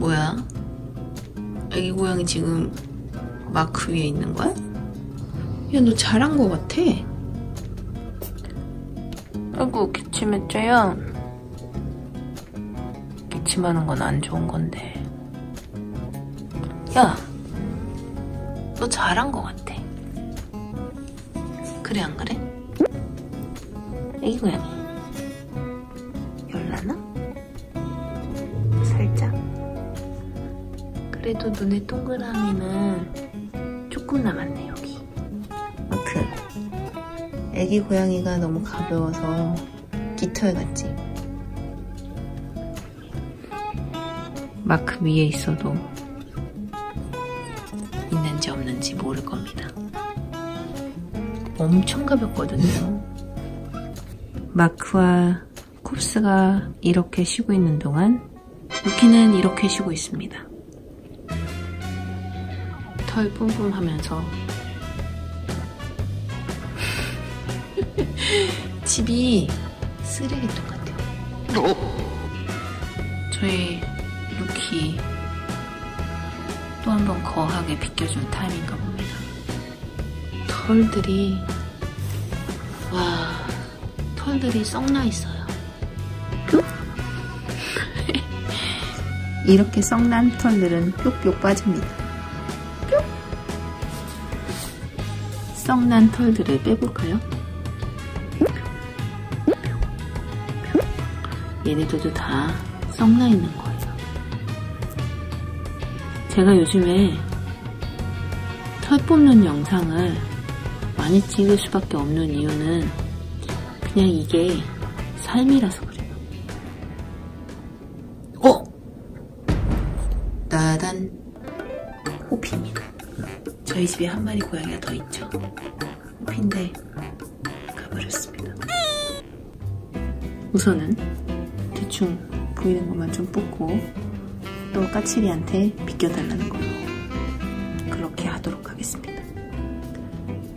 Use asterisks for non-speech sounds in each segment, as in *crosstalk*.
뭐야? 애기 고양이 지금 마크 위에 있는 거야? 야, 너 잘한 거 같아. 아이고, 기침했죠요? 기침하는 건 안 좋은 건데. 야, 너 잘한 거 같아. 그래, 안 그래? 애기 고양이. 열나나? 살짝? 그래도 눈에 동그라미는 조금 남았네, 여기. 마크. 애기 고양이가 너무 가벼워서 깃털 같지? 마크 위에 있어도 있는지 없는지 모를 겁니다. 엄청 가볍거든요. 마크와 쿱스가 이렇게 쉬고 있는 동안 루키는 이렇게 쉬고 있습니다. 털 뿜뿜 하면서 *laughs* 집이 쓰레기통 같아요. 저희 루키 또 한 번 거하게 비껴준 타임인가 봅니다. 털들이 와 털들이 썩나 있어요. *laughs* 이렇게 썩난 털들은 뾱뾱 빠집니다. 썩난 털들을 빼볼까요? 얘네들도 다 썩나 있는 거예요. 제가 요즘에 털 뽑는 영상을 많이 찍을 수밖에 없는 이유는 그냥 이게 삶이라서 그래요. 어? 따단 호피입니다. 저희 집에 한 마리 고양이가 더 있죠. 호피인데 가버렸습니다. 우선은 대충 보이는 것만 좀 뽑고 또 까칠이한테 비껴달라는 걸로 그렇게 하도록 하겠습니다.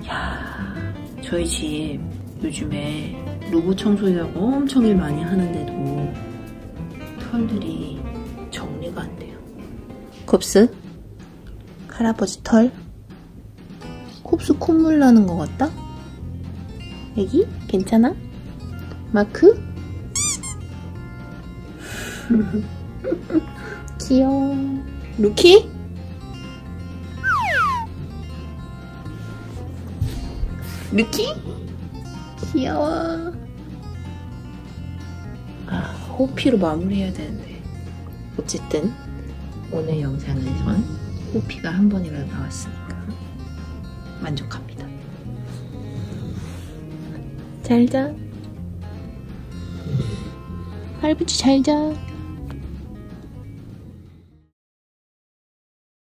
야, 저희 집 요즘에 로봇 청소기라고 엄청 일 많이 하는데도 털들이 정리가 안 돼요. 콥스? 할아버지 털? 콥스 콧물 나는 것 같다? 애기? 괜찮아? 마크? *laughs* 귀여워. 루키? 루키? 귀여워. 아, 호피로 마무리해야 되는데. 어쨌든, 오늘 영상에선 호피가 한 번이라도 나왔으니까 만족합니다. 잘 자. 할아버지 잘 자.